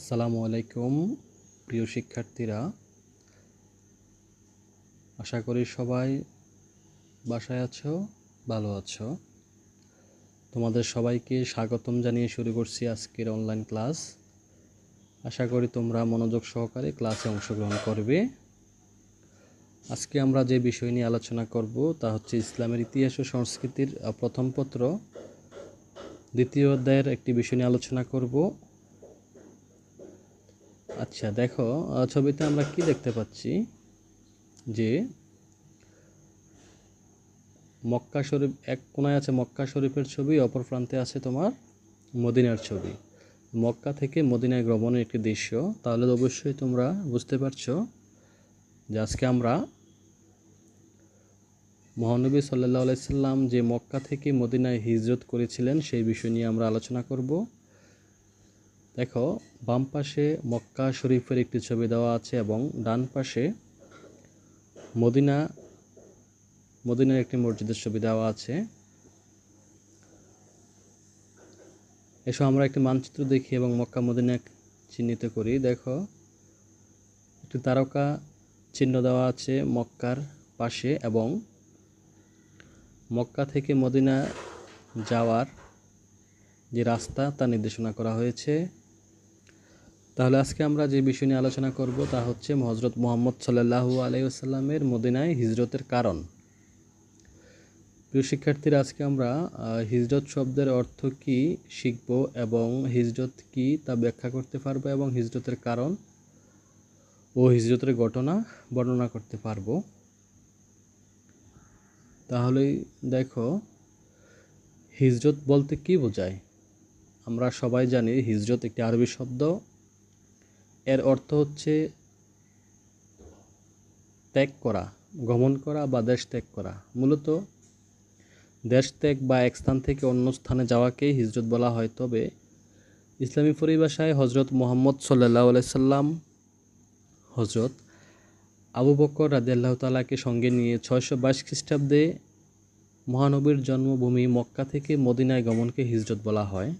আসসালামু আলাইকুম, প্রিয় শিক্ষার্থীরা। আশা করি সবাই বাসায় আছো, ভালো আছো। তোমাদের সবাইকে স্বাগতম জানিয়ে শুরু করছি আজকের অনলাইন ক্লাস আশা করি তোমরা মনোযোগ সহকারে ক্লাসে অংশগ্রহণ করবে। আজকে আমরা যে বিষয় নিয়ে আলোচনা করব, তা হচ্ছে ইসলামের ইতিহাস ও সংস্কৃতির প্রথম পত্র। দ্বিতীয় অধ্যায়ের একটি বিষয় নিয়ে আলোচনা করব। আচ্ছা দেখো ছবিতে আমরা কি দেখতে পাচ্ছি? যে মক্কা শরীফ, এক কোনায় আছে মক্কা শরীফের ছবি, অপর প্রান্তে আছে তোমার মদিনার ছবি। মক্কা থেকে মদিনায় ভ্রমণের একটি দৃশ্য। তাহলে অবশ্যই তোমরা বুঝতে পারছ যে আজকে আমরা মহানবী সাল্লাহ আলাইসাল্লাম যে মক্কা থেকে মদিনায় হিজরত করেছিলেন, সেই বিষয় নিয়ে আমরা আলোচনা করব। দেখো, বাম পাশে মক্কা শরীফের একটি ছবি দেওয়া আছে এবং ডান পাশে মদিনা, মদিনার একটি মসজিদের ছবি দেওয়া আছে। এসব আমরা একটি মানচিত্র দেখি এবং মক্কা, মদিনা চিহ্নিত করি। দেখো, একটি তারকা চিহ্ন দেওয়া আছে মক্কার পাশে এবং মক্কা থেকে মদিনা যাওয়ার যে রাস্তা, তা নির্দেশনা করা হয়েছে। তাহলে আজকে আমরা যে বিষয় নিয়ে আলোচনা করব তা হচ্ছে হজরত মোহাম্মদ সাল্লাহু আলাইসাল্লামের মদিনায় হিজরতের কারণ। প্রিয় শিক্ষার্থীরা, আজকে আমরা হিজরত শব্দের অর্থ কি শিখব এবং হিজরত কি তা ব্যাখ্যা করতে পারব এবং হিজরতের কারণ ও হিজরতের ঘটনা বর্ণনা করতে পারব। তাহলে দেখো, হিজরত বলতে কি বোঝায়? আমরা সবাই জানি হিজরত একটি আরবি শব্দ। এর অর্থ হচ্ছে ত্যাগ করা, গমন করা বা দেশ ত্যাগ করা। মূলত দেশ ত্যাগ বা এক স্থান থেকে অন্য স্থানে যাওয়াকেই হিজরত বলা হয়। তবে ইসলামী পরিভাষায় হজরত মোহাম্মদ সাল্লাহ সাল্লাম হজরত আবু বকর রাদিয়াল্লাহু তালাকে সঙ্গে নিয়ে ছয়শো বাইশ খ্রিস্টাব্দে মহানবীর জন্মভূমি মক্কা থেকে মদিনায় গমনকে হিজরত বলা হয়।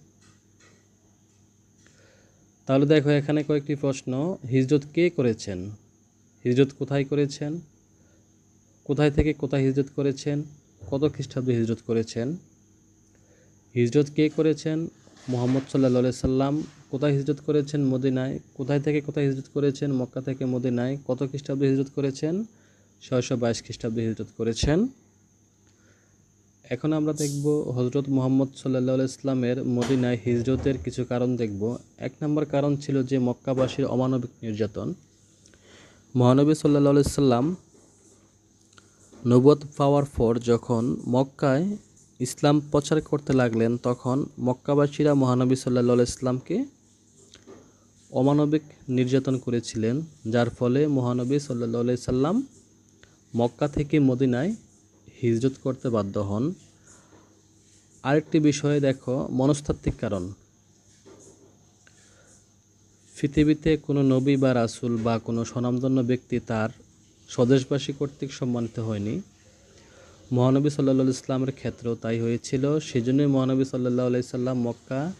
তাহলে দেখো এখানে কয়েকটি প্রশ্ন। হিজরত কে করেছেন? হিজরত কোথায় করেছেন? কোথায় থেকে কোথায় হিজরত করেছেন? কত খ্রিস্টাব্দে হিজরত করেছেন? হিজরত কে করেছেন? মোহাম্মদ সাল্লা সাল্লাম কোথায় হিজরত করেছেন? মদিনায়। কোথায় থেকে কোথায় হিজরত করেছেন? মক্কা থেকে মদিনায়। কত খ্রিস্টাব্দে হিজরত করেছেন? ছয়শো বাইশ খ্রিস্টাব্দে হিজরত করেছেন। এখন আমরা দেখব হজরত মোহাম্মদ সাল্লা ইসলামের মদিনায় হিজরতের কিছু কারণ দেখব। এক নম্বর কারণ ছিল যে মক্কাবাসীর অমানবিক নির্যাতন। মহানবী সাল্লা সাল্লাম নবদ পাওয়ার পর যখন মক্কায় ইসলাম প্রচার করতে লাগলেন, তখন মক্কাবাসীরা মহানবী সাল্লা ইসলামকে অমানবিক নির্যাতন করেছিলেন, যার ফলে মহানবী সাল্লা সাল্লাম মক্কা থেকে মদিনায় হিজরত করতে বাধ্য হন। আরেকটি বিষয়ে দেখো, মনস্তাত্ত্বিক কারণ। পৃথিবীতে কোনো নবী বা রাসূল বা কোনো স্বনামধন্য ব্যক্তি তার স্বদেশবাসী কর্তৃক সম্মানিত হয়নি। মহানবী সাল্লা ইসলামের ক্ষেত্রেও তাই হয়েছিল। সেজন্যই মহানবী সাল্লাহ সাল্লাম মক্কা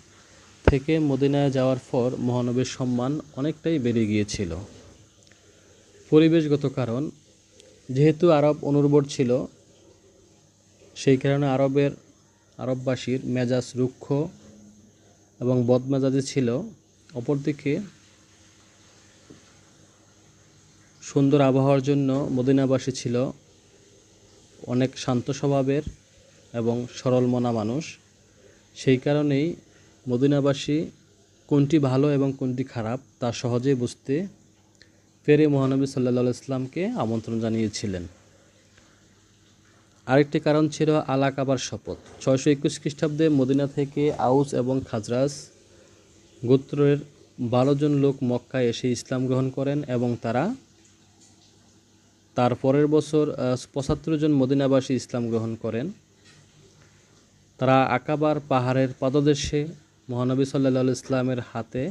থেকে মদিনায় যাওয়ার পর মহানবীর সম্মান অনেকটাই বেড়ে গিয়েছিল। পরিবেশগত কারণ, যেহেতু আরব অনুর্বর ছিল সেই কারণে আরবের, আরববাসীর মেজাজ রুক্ষ এবং বদমেজাজি ছিল। অপরদিকে সুন্দর আবহাওয়ার জন্য মদিনাবাসী ছিল অনেক শান্ত স্বভাবের এবং সরল মনা মানুষ। সেই কারণেই মদিনাবাসী কোনটি ভালো এবং কোনটি খারাপ তা সহজেই বুঝতে পেরে মহানবী সাল্লা ইসলামকে আমন্ত্রণ জানিয়েছিলেন। আরেকটি কারণ ছিল আলা কাবার শপথ। ছয়শো একুশ খ্রিস্টাব্দে মদিনা থেকে আউস এবং খাজরাজ গোত্রের বারো জন লোক মক্কায় এসে ইসলাম গ্রহণ করেন এবং তারা তার পরের বছর পঁচাত্তর জন মদিনাবাসী ইসলাম গ্রহণ করেন। তারা আকাবার পাহাড়ের পাদদেশে মহানবী সাল্লা ইসলামের হাতে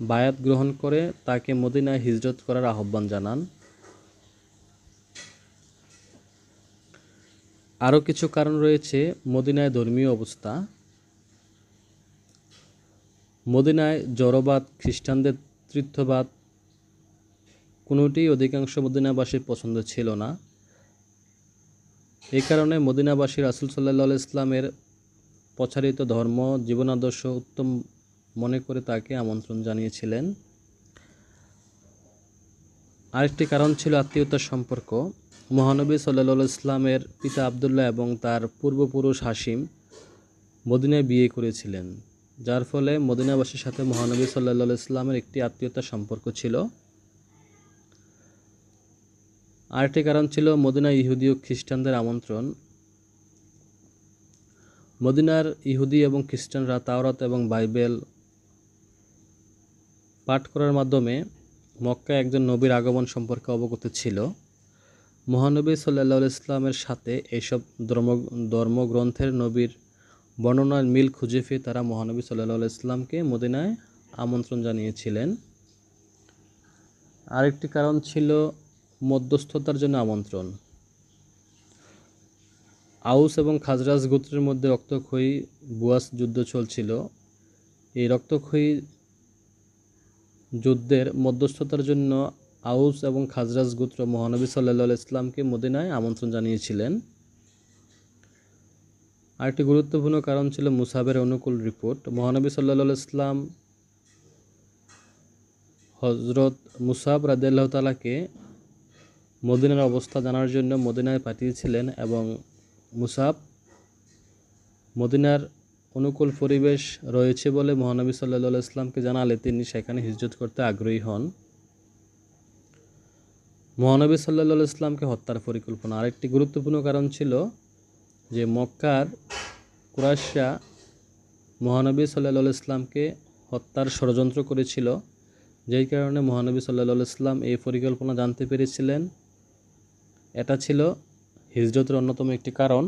বায়াত গ্রহণ করে তাকে মদিনায় হিজরত করার আহ্বান জানান। আরও কিছু কারণ রয়েছে মদিনায় ধর্মীয় অবস্থা। মদিনায় জড়বাদ, খ্রিস্টানদের তৃতীয়বাদ কোনোটি অধিকাংশ মদিনাবাসীর পছন্দ ছিল না। এই কারণে মদিনাবাসী রাসুল সাল্লাহ ইসলামের প্রচারিত ধর্ম, জীবনাদর্শ উত্তম মনে করে তাকে আমন্ত্রণ জানিয়েছিলেন। আরেকটি কারণ ছিল আত্মীয়তার সম্পর্ক। মহানবী সাল্লাহ ইসলামের পিতা আবদুল্লাহ এবং তার পূর্বপুরুষ হাসিম মদিনায় বিয়ে করেছিলেন, যার ফলে মদিনাবাসীর সাথে মহানবী সাল্লাহ ইসলামের একটি আত্মীয়তার সম্পর্ক ছিল। আরেকটি কারণ ছিল মদিনা ইহুদি ও খ্রিস্টানদের আমন্ত্রণ। মদিনার ইহুদি এবং খ্রিস্টানরা তাওরাত এবং বাইবেল পাঠ করার মাধ্যমে মক্কা একজন নবীর আগমন সম্পর্কে অবগত ছিল। মহানবী সাল্লাহ ইসলামের সাথে এইসব ধর্ম, ধর্মগ্রন্থের নবীর বর্ণনার মিল খুঁজে পেয়ে তারা মহানবী সাল্লাহ ইসলামকে মদিনায় আমন্ত্রণ জানিয়েছিলেন। আরেকটি কারণ ছিল মধ্যস্থতার জন্য আমন্ত্রণ। আউস এবং খাজরাজ গোত্রের মধ্যে রক্তক্ষয়ী বুয়াস যুদ্ধ চলছিল। এই রক্তক্ষয়ী যুদ্ধের মধ্যস্থতার জন্য আউস এবং খাজরাজ গোত্র মহানবী সাল্লাহ ইসলামকে মদিনায় আমন্ত্রণ জানিয়েছিলেন। আরেকটি গুরুত্বপূর্ণ কারণ ছিল মুসাবের অনুকূল রিপোর্ট। মহানবী সাল্লাহ ইসলাম হজরত মুসাব রাদিয়াল্লাহ তালাকে মদিনার অবস্থা জানার জন্য মদিনায় পাঠিয়েছিলেন এবং মুসাব মদিনার অনুকূল পরিবেশ রয়েছে বলে মহানবী সাল্লাহ ইসলামকে জানালে তিনি সেখানে হিজরত করতে আগ্রহী হন। মহানবী সাল্লাহ ইসলামকে হত্যার পরিকল্পনা। আরেকটি গুরুত্বপূর্ণ কারণ ছিল যে মক্কার কুরাশা মহানবী সাল্লাহ ইসলামকে হত্যার ষড়যন্ত্র করেছিল, যেই কারণে মহানবী সাল্লাহ ইসলাম এই পরিকল্পনা জানতে পেরেছিলেন। এটা ছিল হিজরতের অন্যতম একটি কারণ।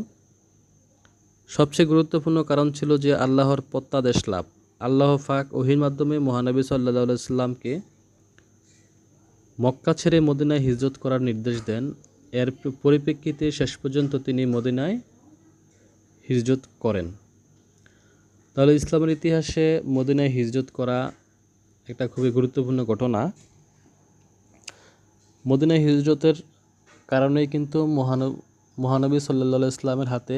সবচেয়ে গুরুত্বপূর্ণ কারণ ছিল যে আল্লাহর প্রত্যাদেশ লাভ। আল্লাহ ফাক ওহির মাধ্যমে মহানবী সাল্লাহ ইসলামকে মক্কা ছেড়ে মদিনায় হিজরত করার নির্দেশ দেন। এর পরিপ্রেক্ষিতে শেষ পর্যন্ত তিনি মদিনায় হিজরত করেন। তাহলে ইসলামের ইতিহাসে মদিনায় হিজরত করা একটা খুবই গুরুত্বপূর্ণ ঘটনা। মদিনায় হিজরতের কারণেই কিন্তু মহানব, মহানবী সাল্লা ইসলামের হাতে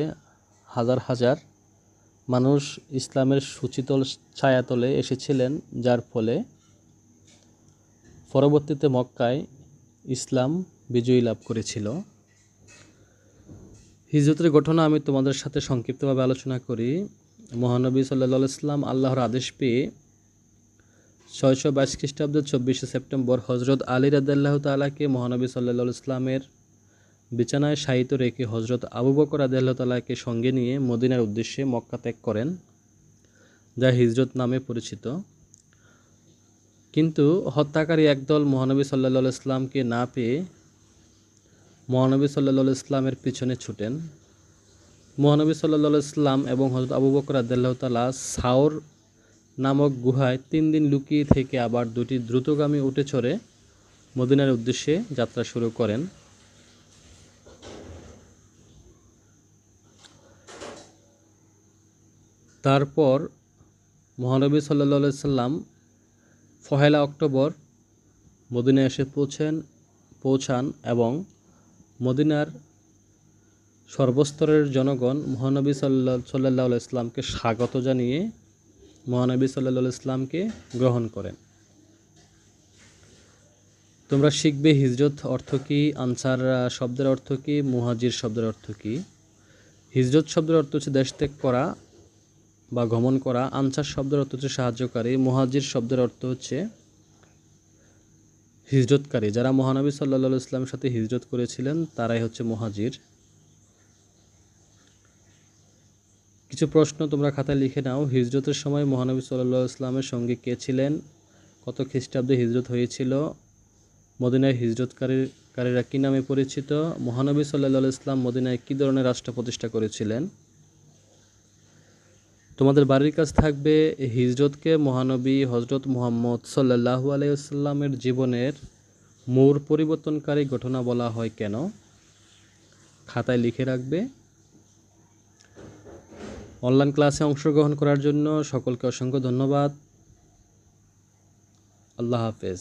হাজার হাজার মানুষ ইসলামের সুচিতল ছায়াতলে এসেছিলেন, যার ফলে পরবর্তীতে মক্কায় ইসলাম বিজয়ী লাভ করেছিল। হিজরতের ঘটনা আমি তোমাদের সাথে সংক্ষিপ্তভাবে আলোচনা করি। মহানবী সাল্লা ইসলাম আল্লাহর আদেশ পেয়ে ছয়শো বাইশ খ্রিস্টাব্দের চব্বিশে সেপ্টেম্বর হজরত আলী রাদাল্লাহ তালাকে মহানবী সাল্লা ইসলামের বিছানায় শায়িত রেখে হজরত আবু বকর আদাল্লাহ তালাকে সঙ্গে নিয়ে মদিনার উদ্দেশ্যে মক্কা ত্যাগ করেন, যা হিজরত নামে পরিচিত। কিন্তু হত্যাকারী একদল মহানবী সাল্লা ইসলামকে না পেয়ে মহানবী সাল্লা ইসলামের পিছনে ছুটেন। মহানবী সাল্লা ইসলাম এবং হজরত আবু বকর আদাল্লাহ তালা সাওর নামক গুহায় তিন দিন লুকিয়ে থেকে আবার দুটি দ্রুতগামী উঠে চড়ে মদিনার উদ্দেশ্যে যাত্রা শুরু করেন। তারপর মহানবী সাল্লা সাল্লাম পহেলা অক্টোবর মদিনায় এসে পৌঁছেন, পৌঁছান এবং মদিনার সর্বস্তরের জনগণ মহানবী সাল্লা সাল্লাহ ইসলামকে স্বাগত জানিয়ে মহানবী সাল্লা ইসলামকে গ্রহণ করেন। তোমরা শিখবে হিজরত অর্থ কি, আনসার শব্দের অর্থ কি, মুহাজির শব্দের অর্থ কী। হিজরত শব্দের অর্থ হচ্ছে দেশ ত্যাগ করা বা গমন করা আনসার শব্দের অর্থ হচ্ছে সাহায্যকারী। মুহাজির শব্দের অর্থ হচ্ছে হিজরতকারী। যারা মহানবী সাল্লা ইসলামের সাথে হিজরত করেছিলেন, তারাই হচ্ছে মহাজির কিছু প্রশ্ন তোমরা খাতায় লিখে নাও। হিজরতের সময় মহানবী সাল্লাহ ইসলামের সঙ্গে কে ছিলেন? কত খ্রিস্টাব্দে হিজরত হয়েছিল? মদিনায় হিজরতকারীকারীরা কী নামে পরিচিত? মহানবী সাল্লাহ ইসলাম মদিনায় কী ধরনের রাষ্ট্র প্রতিষ্ঠা করেছিলেন? তোমাদের বাড়ির কাজ থাকবে হিজরতকে মহানবী হজরত মোহাম্মদ সাল্লাহু আলাইসাল্লামের জীবনের মোর পরিবর্তনকারী ঘটনা বলা হয় কেন? খাতায় লিখে রাখবে। অনলাইন ক্লাসে অংশগ্রহণ করার জন্য সকলকে অসংখ্য ধন্যবাদ। আল্লাহ হাফেজ।